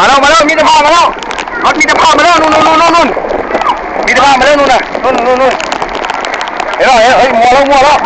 มาแล้วมาแล้วมีตะพามาแล้วรถมีตะพามาแล้วนู่นนู่นนู่นนู่นมีตะพามาแล้วนู่นน่ะนู่นนู่นนู่นเห็นไหมเฮ้ยมัวแล้วมัวแล้ว